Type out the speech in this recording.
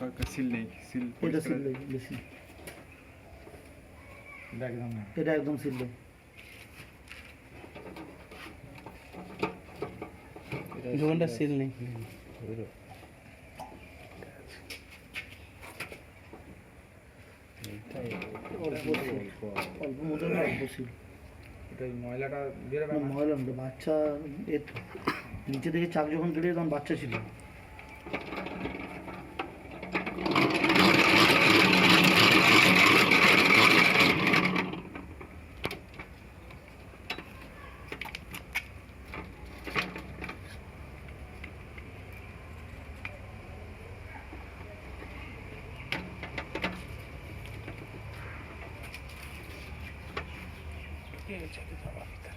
কত সিল নেই সিল এটা একদম সিললো এটা কোনটা সিল নেই এটা এই তাই ওর সরি এটা ময়লাটা বের হবে ময়লা না বাচ্চা নিচে থেকে চাক যখন বেরিয়ে তখন বাচ্চা ছিল 你讲的啥